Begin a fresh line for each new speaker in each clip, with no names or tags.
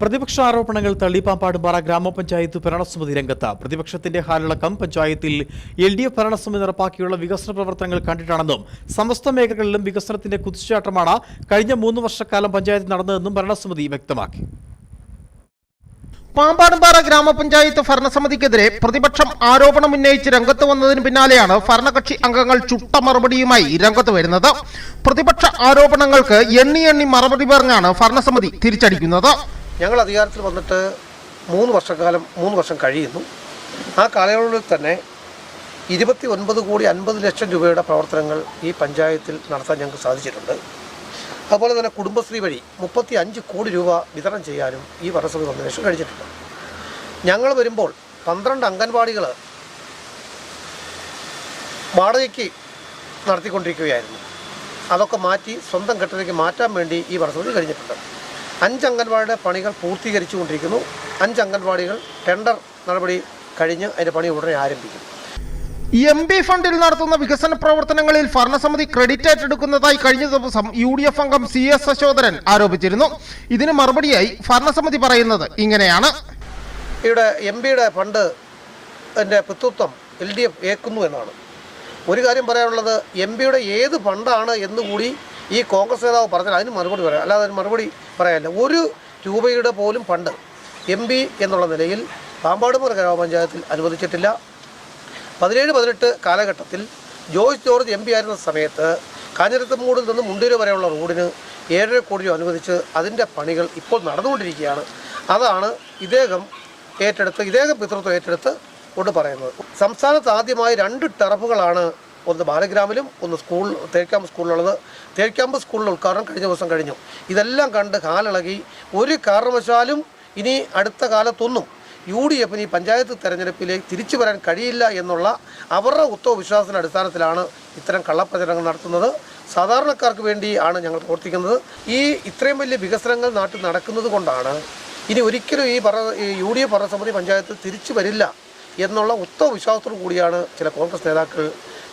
പ്രതിപക്ഷ ആരോപണങ്ങൾ തള്ളിപ്പാമ്പാടുംപാറ ഗ്രാമപഞ്ചായത്ത് ഭരണസമിതി രംഗത്ത്. പ്രതിപക്ഷത്തിന്റെ ഹാലിളക്കം പഞ്ചായത്തിൽ എൽ ഡി എഫ് ഭരണസമിതി നടപ്പാക്കിയുള്ള വികസന പ്രവർത്തനങ്ങൾ കണ്ടിട്ടാണെന്നും സമസ്ത മേഖലകളിലും വികസനത്തിന്റെ കുതിച്ചുചാട്ടമാണ് കഴിഞ്ഞ മൂന്ന് വർഷക്കാലം പഞ്ചായത്ത് നടന്നതെന്നും ഭരണസമിതി വ്യക്തമാക്കി.
പാമ്പാടുംപാറ ഗ്രാമപഞ്ചായത്ത് ഭരണസമിതിക്കെതിരെ പ്രതിപക്ഷം ആരോപണം ഉന്നയിച്ച് രംഗത്ത് വന്നതിന് പിന്നാലെയാണ് ഭരണകക്ഷി അംഗങ്ങൾ ചുട്ട മറുപടിയുമായി രംഗത്ത് വരുന്നത്. പ്രതിപക്ഷ ആരോപണങ്ങൾക്ക് എണ്ണി എണ്ണി മറുപടി പറഞ്ഞാണ് ഭരണസമിതി തിരിച്ചടിക്കുന്നത്.
ഞങ്ങൾ അധികാരത്തിൽ വന്നിട്ട് മൂന്ന് വർഷക്കാലം മൂന്ന് വർഷം കഴിയുന്നു. ആ കാലയളവിൽ തന്നെ ഇരുപത്തി ഒൻപത് കോടി അൻപത് ലക്ഷം രൂപയുടെ പ്രവർത്തനങ്ങൾ ഈ പഞ്ചായത്തിൽ നടത്താൻ ഞങ്ങൾക്ക് സാധിച്ചിട്ടുണ്ട്. അതുപോലെ തന്നെ കുടുംബശ്രീ വഴി മുപ്പത്തി അഞ്ച് കോടി രൂപ വിതരണം ചെയ്യാനും ഈ വന്ന ശേഷം കഴിഞ്ഞിട്ടുണ്ട്. ഞങ്ങൾ വരുമ്പോൾ പന്ത്രണ്ട് അംഗൻവാടികൾ വാടകയ്ക്ക് നടത്തിക്കൊണ്ടിരിക്കുകയായിരുന്നു. അതൊക്കെ മാറ്റി സ്വന്തം കെട്ടിലേക്ക് മാറ്റാൻ വേണ്ടി ഈ ഭരണസമിതി കഴിഞ്ഞിട്ടുണ്ട്. അഞ്ച് അംഗൻവാടിയുടെ പണികൾ പൂർത്തീകരിച്ചു കൊണ്ടിരിക്കുന്നു അഞ്ച് അംഗൻവാടികൾ ടെൻഡർ നടപടി കഴിഞ്ഞ് അതിന്റെ പണി ഉടനെ ആരംഭിക്കും.
എം പി ഫണ്ടിൽ നടത്തുന്ന വികസന പ്രവർത്തനങ്ങളിൽ ഭരണസമിതി ക്രെഡിറ്റ് ഏറ്റെടുക്കുന്നതായി കഴിഞ്ഞ ദിവസം യു ഡി എഫ് അംഗം സി എസ് അശോധരൻ ആരോപിച്ചിരുന്നു. ഇതിന് മറുപടിയായി ഭരണസമിതി പറയുന്നത് ഇങ്ങനെയാണ്.
ഇവിടെ എം പിയുടെ ഫണ്ട് എന്റെ പിതൃത്വം എൽ ഡി എഫ് ഏക്കുന്നു എന്നാണ്. ഒരു കാര്യം പറയാനുള്ളത് എം പിയുടെ ഏത് ഫണ്ടാണ് എന്നുകൂടി ഈ കോൺഗ്രസ് നേതാവ് പറഞ്ഞാൽ അതിന് മറുപടി പറയാം. അല്ലാതെ അതിന് മറുപടി പറയാനില്ല ഒരു രൂപയുടെ പോലും ഫണ്ട് എം പി എന്നുള്ള നിലയിൽ പാമ്പാടുമുറ ഗ്രാമപഞ്ചായത്തിൽ അനുവദിച്ചിട്ടില്ല. പതിനേഴ് പതിനെട്ട് കാലഘട്ടത്തിൽ ജോയ്സ് ജോർജ് എം പി ആയിരുന്ന സമയത്ത് കാഞ്ഞിരത്തമൂടിൽ നിന്ന് മുണ്ടൂര് വരെയുള്ള റോഡിന് ഏഴര കോടി രൂപ അനുവദിച്ച് അതിന്റെ പണികൾ ഇപ്പോൾ നടന്നുകൊണ്ടിരിക്കുകയാണ്. അതാണ് ഇദ്ദേഹം ഏറ്റെടുത്ത് ഇദ്ദേഹം പിതൃത്വം ഏറ്റെടുത്ത് കൊണ്ട് പറയുന്നത്. സംസ്ഥാനത്ത് ആദ്യമായി രണ്ട് ടെറഫുകളാണ് ഒന്ന് ബാലഗ്രാമിലും ഒന്ന് സ്കൂൾ തേക്കാമ്പ് സ്കൂളിലുള്ളത്. തേക്കാമ്പ് സ്കൂളിൽ ഉദ്ഘാടനം കഴിഞ്ഞ ദിവസം കഴിഞ്ഞു. ഇതെല്ലാം കണ്ട് കാലിളകി ഒരു കാരണവശാലും ഇനി അടുത്ത കാലത്തൊന്നും യു ഡി എഫിന് ഈ പഞ്ചായത്ത് തെരഞ്ഞെടുപ്പിലേക്ക് തിരിച്ചു വരാൻ കഴിയില്ല എന്നുള്ള അവരുടെ ഉത്തോ വിശ്വാസത്തിന്റെ അടിസ്ഥാനത്തിലാണ് ഇത്തരം കള്ളപ്രചരണങ്ങൾ നടത്തുന്നത്. സാധാരണക്കാർക്ക് വേണ്ടി ആണ് ഞങ്ങൾ പ്രവർത്തിക്കുന്നത്. ഈ ഇത്രയും വലിയ വികസനങ്ങൾ നാട്ടിൽ നടക്കുന്നത് കൊണ്ടാണ് ഇനി ഒരിക്കലും ഈ പറ യു ഡി എഫ് ഭരണസമിതി പഞ്ചായത്ത് തിരിച്ചു വരില്ല എന്നുള്ള ഉത്തോ വിശ്വാസത്തോടു കൂടിയാണ് ചില കോൺഗ്രസ് നേതാക്കൾ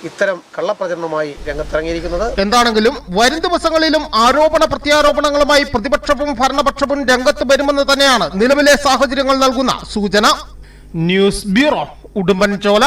ഇത്തരം കള്ളപ്രചരണവുമായി രംഗത്തിറങ്ങിയിരിക്കുന്നത്.
എന്താണെങ്കിലും വരും ദിവസങ്ങളിലും ആരോപണ പ്രത്യാരോപണങ്ങളുമായി പ്രതിപക്ഷവും ഭരണപക്ഷവും രംഗത്ത് വരുമെന്ന് തന്നെയാണ് നിലവിലെ സാഹചര്യങ്ങൾ നൽകുന്ന സൂചന. News bureau Udumbanchola.